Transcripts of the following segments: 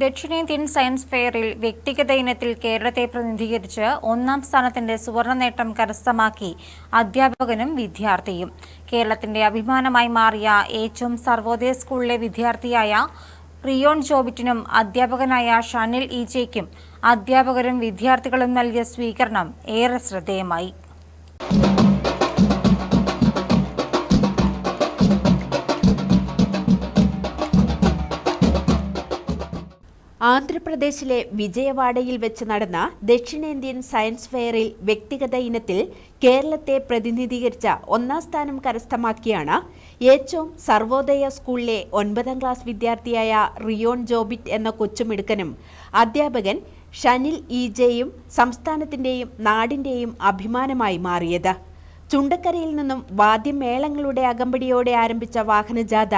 ദക്ഷിണേന്ത്യൻ സയൻസ് ഫെയറിൽ വ്യക്തിഗത ഇനത്തിൽ കേരളത്തെ പ്രതിനിധീകരിച്ച് ഒന്നാം സ്ഥാനത്തിന്റെ സുവർണ നേട്ടം കരസ്ഥമാക്കി അധ്യാപകനും വിദ്യാർത്ഥിയും. കേരളത്തിന്റെ അഭിമാനമായി മാറിയ ഏറ്റവും സർവോദയ സ്കൂളിലെ വിദ്യാർത്ഥിയായ റിയോൺ ജോബിറ്റിനും അധ്യാപകനായ ഷനിൽ ഈജയ്ക്കും അധ്യാപകരും വിദ്യാർത്ഥികളും നൽകിയ സ്വീകരണം ഏറെ ശ്രദ്ധേയമായി. ആന്ധ്രാപ്രദേശിലെ വിജയവാഡയിൽ വെച്ച് നടന്ന ദക്ഷിണേന്ത്യൻ സയൻസ് ഫെയറിൽ വ്യക്തിഗത ഇനത്തിൽ കേരളത്തെ പ്രതിനിധീകരിച്ച ഒന്നാം സ്ഥാനം കരസ്ഥമാക്കിയാണ് ഏറ്റവും സർവോദയ സ്കൂളിലെ ഒൻപതാം ക്ലാസ് വിദ്യാർത്ഥിയായ റിയോൺ ജോബിറ്റ് എന്ന കൊച്ചുമിടുക്കനും അധ്യാപകൻ ഷനിൽ ഇജയും സംസ്ഥാനത്തിന്റെയും നാടിന്റെയും അഭിമാനമായി മാറിയത്. ചുണ്ടക്കരയിൽ നിന്നും വാദ്യമേളങ്ങളുടെ അകമ്പടിയോടെ ആരംഭിച്ച വാഹനജാഥ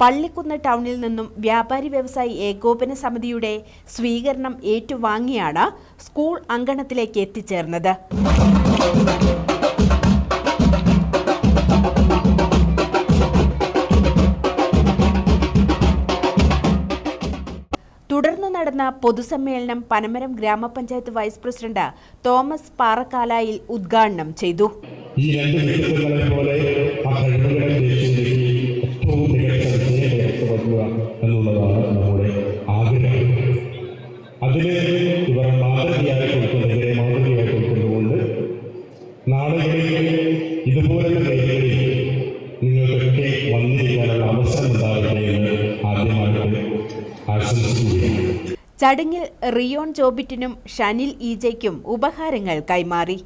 പള്ളിക്കുന്ന് ടൗണിൽ നിന്നും വ്യാപാരി വ്യവസായി ഏകോപന സമിതിയുടെ സ്വീകരണം ഏറ്റുവാങ്ങിയാണ് സ്കൂൾ അങ്കണത്തിലേക്ക് എത്തിച്ചേർന്നത്. തുടർന്ന് നടന്ന പൊതുസമ്മേളനം പനമരം ഗ്രാമപഞ്ചായത്ത് വൈസ് പ്രസിഡന്റ് തോമസ് പാറക്കാലായിൽ ഉദ്ഘാടനം ചെയ്തു. ഈ രണ്ട് വ്യക്തിത്വങ്ങളെ പോലെ ആ കഴിവുകളെ ദേശീയതയ്ക്ക് ഏറ്റവും മികച്ച വിജയം കരസ്ഥമാക്കുക എന്നുള്ളതാണ് നമ്മുടെ ആഗ്രഹം. അതിന് ഇവർ മാതൃകയായി കൊടുക്കുന്നത് ഇവരെ മാതൃകയായി കൊടുക്കുന്നതുകൊണ്ട് നാടുകളിൽ ഇതുപോലുള്ള മേഖലയിൽ നിങ്ങൾക്കൊക്കെ വന്നിരിക്കാനുള്ള അവസരം ഉണ്ടാകട്ടെ എന്ന് ആദ്യമായിട്ട് ആശംസിക്കുകയാണ്. ചടങ്ങിൽ റിയോൺ ജോബിറ്റിനും ഷനിൽ ഈജയ്ക്കും ഉപഹാരങ്ങൾ കൈമാറി.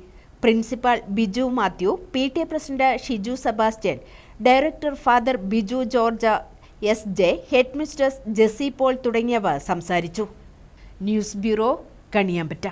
Principal Biju Mathew P T A president Shiju Sebastian director father Biju George S J head mistress Jessy Paul തുടങ്ങിയവർ സംസാരിച്ചു. News bureau Kaniyambetta.